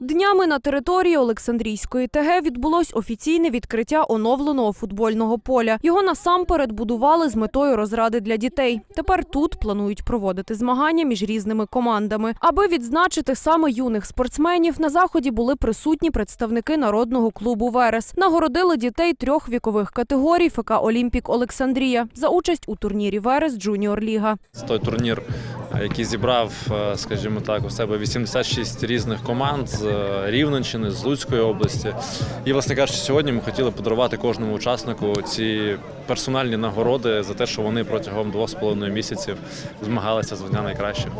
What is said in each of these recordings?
Днями на території Олександрійської ТГ відбулось офіційне відкриття оновленого футбольного поля. Його насамперед будували з метою розради для дітей. Тепер тут планують проводити змагання між різними командами. Аби відзначити саме юних спортсменів, на заході були присутні представники народного клубу Верес. Нагородили дітей трьох вікових категорій ФК Олімпік Олександрія за участь у турнірі Верес Джуніор Ліга. Той турнір, який зібрав, е, скажімо так, у себе 86 різних команд з е, Рівненщини, з Луцької області. І, власне кажучи, сьогодні ми хотіли подарувати кожному учаснику ці персональні нагороди за те, що вони протягом двох з половиною місяців змагалися з дня найкращих.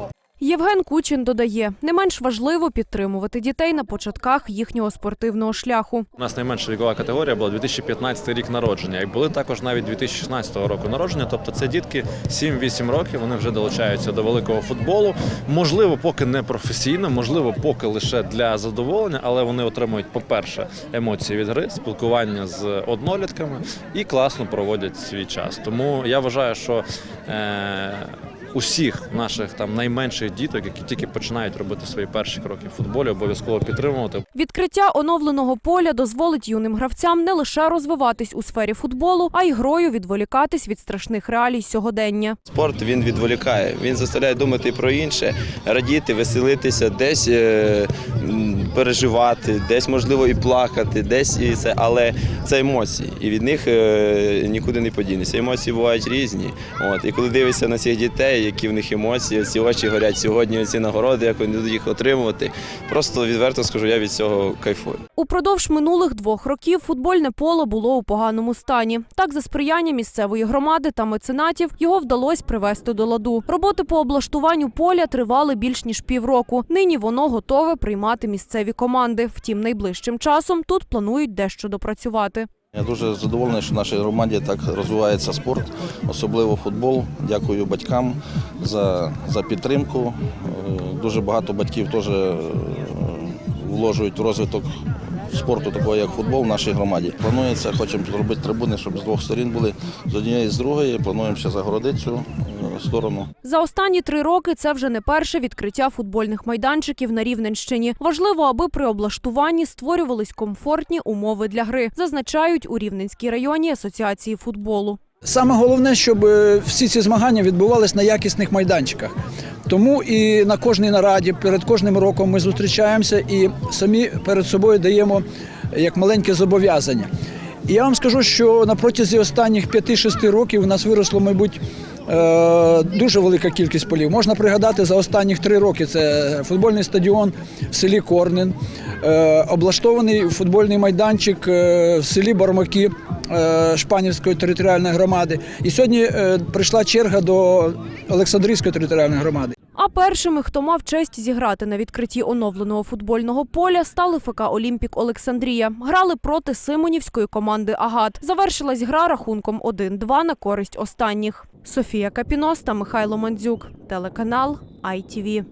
Євген Кучин додає, не менш важливо підтримувати дітей на початках їхнього спортивного шляху. У нас найменша вікова категорія була 2015 рік народження, і були також навіть 2016 року народження. Тобто це дітки 7-8 років. Вони вже долучаються до великого футболу. Можливо, поки не професійно, можливо, поки лише для задоволення, але вони отримують, по-перше, емоції від гри, спілкування з однолітками і класно проводять свій час. Тому я вважаю, що е- усіх наших там найменших діток, які тільки починають робити свої перші кроки в футболі, обов'язково підтримувати. Відкриття оновленого поля дозволить юним гравцям не лише розвиватись у сфері футболу, а й грою відволікатись від страшних реалій сьогодення. Спорт він відволікає, він заставляє думати про інше, радіти, веселитися, десь е, переживати, десь можливо і плакати, десь і це, але це емоції, і від них е, нікуди не подінешся. Емоції бувають різні. От і коли дивишся на цих дітей, які в них емоції, ці очі горять сьогодні, ці нагороди, як вони будуть їх отримувати. Просто відверто скажу, я від цього кайфую. Упродовж минулих двох років футбольне поле було у поганому стані. Так, за сприяння місцевої громади та меценатів його вдалося привести до ладу. Роботи по облаштуванню поля тривали більш ніж півроку. Нині воно готове приймати місцеві команди. Втім, найближчим часом тут планують дещо допрацювати. Я дуже задоволений, що в нашій громаді так розвивається спорт, особливо футбол. Дякую батькам за, за підтримку. Е, Дуже багато батьків теж е, вложують в розвиток спорту, такого як футбол в нашій громаді. Планується, хочемо зробити трибуни, щоб з двох сторін були з однієї з другої. Плануємо ще загородити цю е, сторону. За останні три роки це вже не перше відкриття футбольних майданчиків на Рівненщині. Важливо, аби при облаштуванні створювались комфортні умови для гри, зазначають у Рівненській районній асоціації футболу. Саме головне, щоб е, всі ці змагання відбувалися на якісних майданчиках. Тому і на кожній нараді перед кожним роком ми зустрічаємося і самі перед собою даємо як маленьке зобов'язання. Я вам скажу, що на протязі останніх 5-6 років у нас виросло, мабуть, е, дуже велика кількість полів. Можна пригадати за останніх три роки це футбольний стадіон в селі Корнин, е, облаштований футбольний майданчик е, в селі Бармаки Шпанівської територіальної громади. І сьогодні прийшла черга до Олександрійської територіальної громади. А першими, хто мав честь зіграти на відкритті оновленого футбольного поля, стали ФК Олімпік Олександрія. Грали проти Симонівської команди Агат. Завершилась гра рахунком 1-2 на користь останніх. Софія Капіноста, Михайло Мандзюк. Телеканал ITV.